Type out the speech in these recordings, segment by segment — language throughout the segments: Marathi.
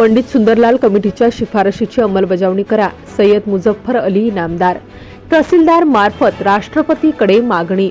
पंडित सुंदरलाल कमिटीच्या शिफारशीची अंमलबजावणी करा सय्यद मुझफ्फर अली इनामदार तहसीलदार मार्फत राष्ट्रपतीकडे मागणी.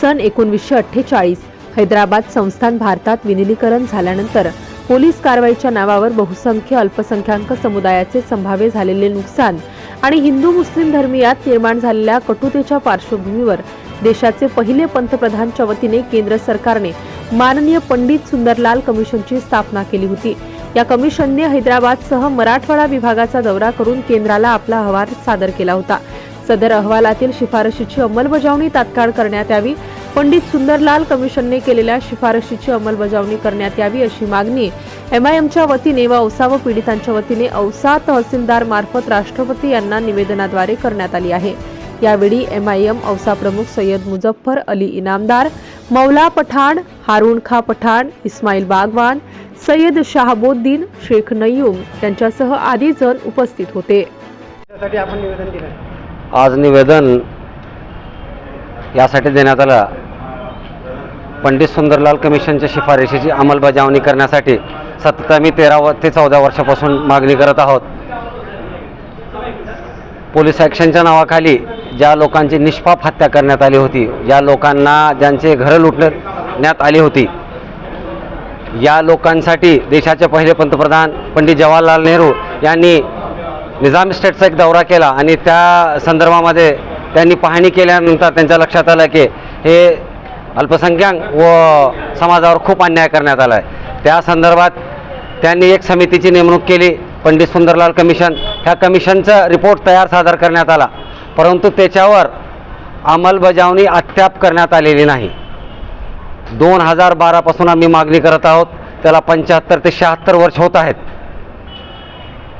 सन एकोणवीसशे अठ्ठेचाळीस हैदराबाद संस्थान भारतात विनिलीकरण झाल्यानंतर पोलीस कारवाईच्या नावावर बहुसंख्य अल्पसंख्याक समुदायाचे संभाव्य झालेले नुकसान आणि हिंदू मुस्लिम धर्मियात निर्माण झालेल्या कटुतेच्या पार्श्वभूमीवर देशाचे पहिले पंतप्रधानच्या वतीने केंद्र सरकारने माननीय पंडित सुंदरलाल कमिशनची स्थापना केली होती. या कमिशनने हैदराबादसह मराठवाडा विभागाचा दौरा करून केंद्राला आपला अहवाल सादर केला होता. सदर अहवालातील शिफारशीची अंमलबजावणी तात्काळ करण्यात यावी पंडित सुंदरलाल कमिशनने केलेल्या शिफारशीची अंमलबजावणी करण्यात यावी अशी मागणी एमआयएमच्या वतीने व औसा व पीडितांच्या वतीने औसा तहसीलदार मार्फत राष्ट्रपती यांना निवेदनाद्वारे करण्यात आली आहे. यावेळी एमआयएम औसा प्रमुख सय्यद मुझफ्फर अली इनामदार मौला पठाण हारून खा पठाण इस्माईल बागवान सय्यद शाहबोद्दीन शेख नय्यूम यांच्यासह आदी जण उपस्थित होते. त्यासाठी आपण निवेदन दिलं आज निवेदन यासाठी देण्यात आलं. पंडित सुंदरलाल कमिशनच्या शिफारशीची अंमलबजावणी करण्यासाठी सतत आम्ही तेरा व ते चौदा वर्षापासून मागणी करत आहोत. पोलीस ॲक्शनच्या नावाखाली ज्या लोकांची निष्पाप हत्या करण्यात आली होती ज्या लोकांना ज्यांचे घरं लुटण्यात आली होती या लोकांसाठी देशाचे पहिले पंतप्रधान पंडित जवाहरलाल नेहरू यांनी निजाम स्टेटचा एक दौरा केला आणि त्या संदर्भामध्ये त्यांनी पाहणी केल्यानंतर त्यांच्या लक्षात आलं की हे अल्पसंख्याक व समाजावर खूप अन्याय करण्यात आला आहे. त्या संदर्भात त्यांनी एक समितीची नेमणूक केली पंडित सुंदरलाल कमिशन. ह्या कमिशनचा रिपोर्ट तयार सादर करण्यात आला परंतु त्याच्यावर अंमलबजावणी अद्याप करण्यात आलेली नाही. दोन हजार बारापासून आम्ही मागणी करत आहोत. त्याला पंच्याहत्तर ते शहात्तर वर्ष होत आहेत.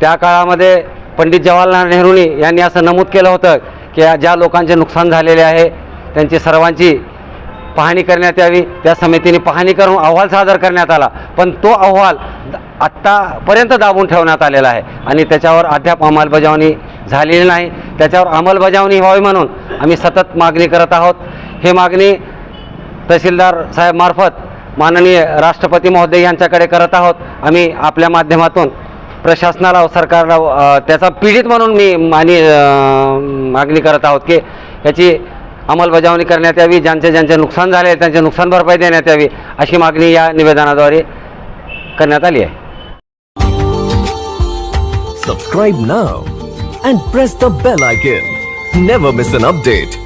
त्या काळामध्ये पंडित जवाहरलाल नेहरूंनी यांनी असं नमूद केलं होतं की ज्या लोकांचे नुकसान झालेले आहे त्यांची सर्वांची पाहणी करण्यात यावी. त्या समितीने पाहणी करून अहवाल सादर करण्यात आला. पण तो अहवाल आत्तापर्यंत दाबून ठेवण्यात आलेला आहे. आणि त्याच्यावर अद्याप अंमलबजावणी झालेली नाही. त्याच्यावर अंमलबजावणी व्हावी म्हणून आम्ही सतत मागणी करत आहोत. हे मागणी तहसीलदार साहेब मार्फत माननीय राष्ट्रपती महोदय यांच्याकडे करत आहोत आम्ही आपल्या माध्यमातून प्रशासनाला सरकारला त्याचा पीडित म्हणून मी मानी मागणी करत आहोत की याची अंमलबजावणी करण्यात यावी ज्यांचे ज्यांचे नुकसान झाले त्यांचे नुकसान भरपाई देण्यात यावी अशी मागणी या निवेदनाद्वारे करण्यात आली आहे Subscribe now and press the bell icon. Never miss an update.